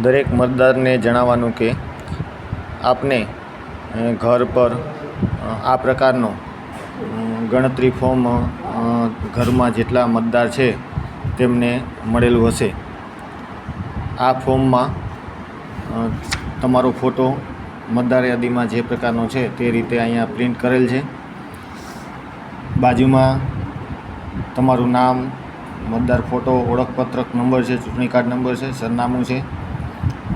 દરેક મતદારને જણાવવાનું કે આપને ઘર પર આ પ્રકારનો ગણતરી ફોર્મ ઘરમાં જેટલા મતદાર છે તેમને મળેલું હશે. આ ફોર્મમાં તમારો ફોટો મતદાર યાદીમાં જે પ્રકારનો છે તે રીતે અહીંયા પ્રિન્ટ કરેલ છે. બાજુમાં તમારું નામ, મતદાર ફોટો, ઓળખપત્રક નંબર છે, ચૂંટણી કાર્ડ નંબર છે, સરનામું છે.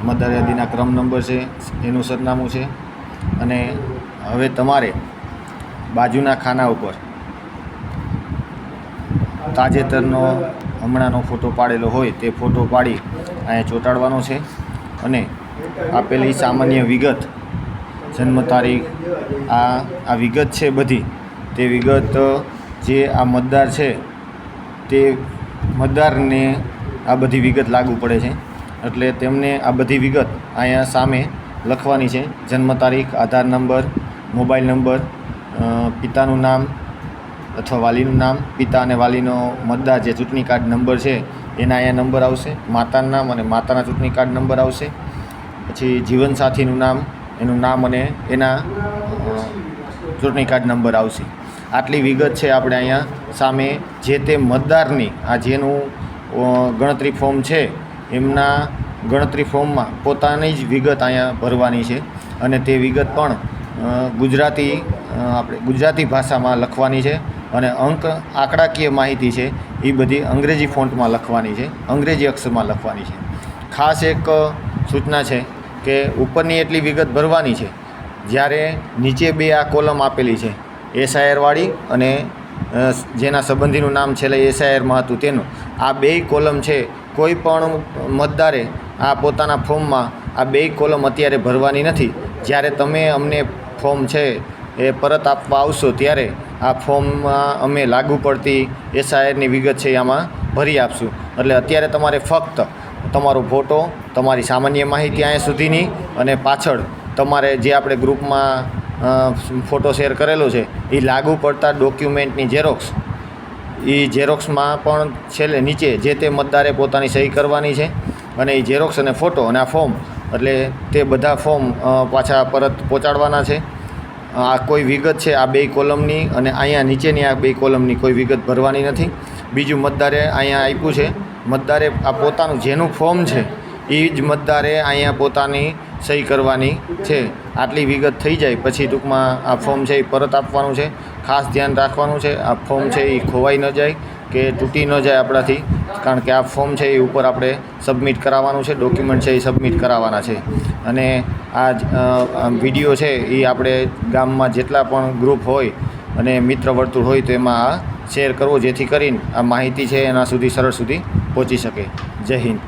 મતદાર યાદીના ક્રમ નંબર છે, એનું સરનામું છે. અને હવે તમારે બાજુના ખાના ઉપર તાજેતરનો હમણાંનો ફોટો પાડેલો હોય તે ફોટો પાડી અહીંયા ચોંટાડવાનો છે. અને આપેલી સામાન્ય વિગત, જન્મ તારીખ, આ આ વિગત છે બધી. તે વિગત જે આ મતદાર છે તે મતદારને આ બધી વિગત લાગુ પડે છે. એટલે તેમને આ બધી વિગત અહીંયા સામે લખવાની છે. જન્મ તારીખ, આધાર નંબર, મોબાઈલ નંબર પિતાનું નામ અથવા વાલીનું નામ, પિતા અને વાલીનો મતદાર જે ચૂંટણી કાર્ડ નંબર છે, એના અહીંયા નંબર આવશે. માતાનું નામ અને માતાના ચૂંટણી કાર્ડ નંબર આવશે. પછી જીવનસાથીનું નામ, એનું નામ અને એના ચૂંટણી કાર્ડ નંબર આવશે. આટલી વિગત છે આપણે અહીંયા સામે. જે તે મતદારની આ જેનું ગણતરી ફોર્મ છે એમના ગણતરી ફોર્મમાં પોતાની જ વિગત અહીંયા ભરવાની છે અને તે વિગત પણ ગુજરાતી આપણે ગુજરાતી ભાષામાં લખવાની છે અને અંક આંકડાકીય માહિતી છે એ બધી અંગ્રેજી ફોન્ટમાં લખવાની છે, અંગ્રેજી અક્ષરમાં લખવાની છે. ખાસ એક સૂચના છે કે ઉપરની એટલી વિગત ભરવાની છે જ્યારે નીચે બે આ કોલમ આપેલી છે એસઆઈઆરવાળી અને જેના સંબંધીનું નામ છેલ્લે એસઆઈઆરમાં હતું તેનું. આ બેય કોલમ છે. કોઈ પણ મતદારે આ પોતાના ફોર્મમાં આ બેય કોલમ અત્યારે ભરવાની નથી. જ્યારે તમે અમને ફોર્મ છે એ પરત આપવા આવશો ત્યારે આ ફોર્મમાં અમે લાગુ પડતી એસઆઈઆરની વિગત છે આમાં ભરી આપશું. એટલે અત્યારે તમારે ફક્ત તમારો ફોટો, તમારી સામાન્ય માહિતી અહીંયા સુધીની અને પાછળ તમારે જે આપણે ગ્રુપમાં ફોટો શેર કરેલો છે, એ લાગુ પડતા ડોક્યુમેન્ટની ઝેરોક્સ એ ઝેરોક્સમાં પણ છેલ્લે નીચે જે તે મતદારે પોતાની સહી કરવાની છે અને એ ઝેરોક્સ અને ફોટો અને આ ફોર્મ એટલે તે બધા ફોર્મ પાછા પરત પહોંચાડવાના છે. આ કોઈ વિગત છે, આ બે કોલમની અને અહીંયા નીચેની આ બે કોલમની કોઈ વિગત ભરવાની નથી. બીજું મતદારે અહીંયા આપ્યું છે, મતદારે આ પોતાનું જેનું ફોર્મ છે એ જ મતદારે અહીંયા પોતાની સહી કરવાની છે. આટલી વિગત થઈ જાય, પછી ટૂંકમાં આ ફોર્મ છે એ પરત આપવાનું છે. ખાસ ધ્યાન રાખવાનું છે, આ ફોર્મ છે એ ખોવાઈ ન જાય કે તૂટી ન જાય આપણાથી, કારણ કે આ ફોર્મ છે એ ઉપર આપણે સબમિટ કરાવવાનું છે ડોક્યુમેન્ટ છે એ સબમિટ કરાવવાના છે. અને આ વીડિયો છે એ આપણે ગામમાં જેટલા પણ ગ્રુપ હોય અને મિત્ર વર્તુળ હોય તો એમાં આ શેર કરવો, જેથી કરીને આ માહિતી છે એના સુધી, સરળ સુધી પહોંચી શકે. જય હિન્દ.